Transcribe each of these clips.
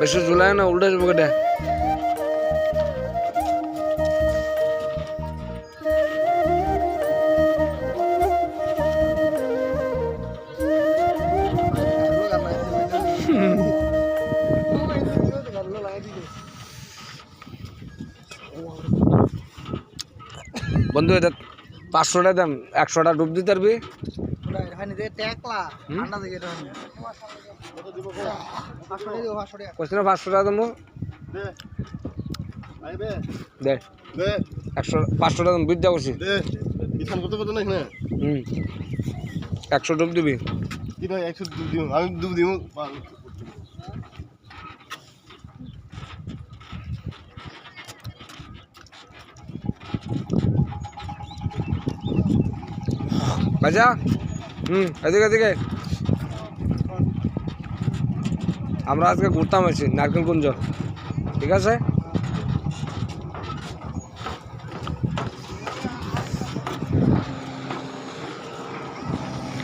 বেশি ঝুলায় না উল্টে যাব কেটে বন্ধু এটা পাঁচশোটা দাম একশোটা ডুব দিতে পারবি? কোশ্চেন পাঁচশো টাকা দেবো দে আই দে। দে। দে। একশো পাঁচশো টাকা নাই না হুম। একশো ডুব দিবি। একশো দুধ দিব আমি দুধ দিব আচ্ছা হুম, এদিকে এদিকে। আমরা আজকে ঘুরতাম আছি নারকেল কুঞ্জ ঠিক আছে?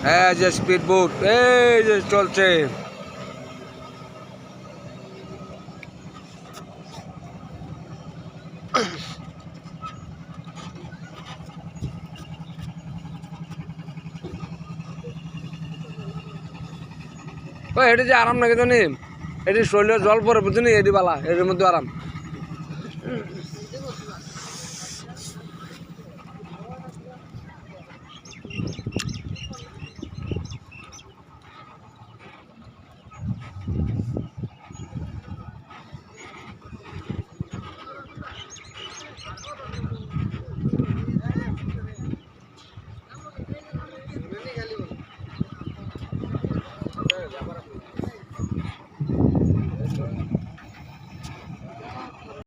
হ্যাঁ যে স্পিড বোট এই যে চলছে। ও এটি যে আরাম নাকি জানি এটি শরীরে জল পরে বুঝলি এটি বালা, এটির মধ্যে আরাম। ವ್ಯಾಪಾರ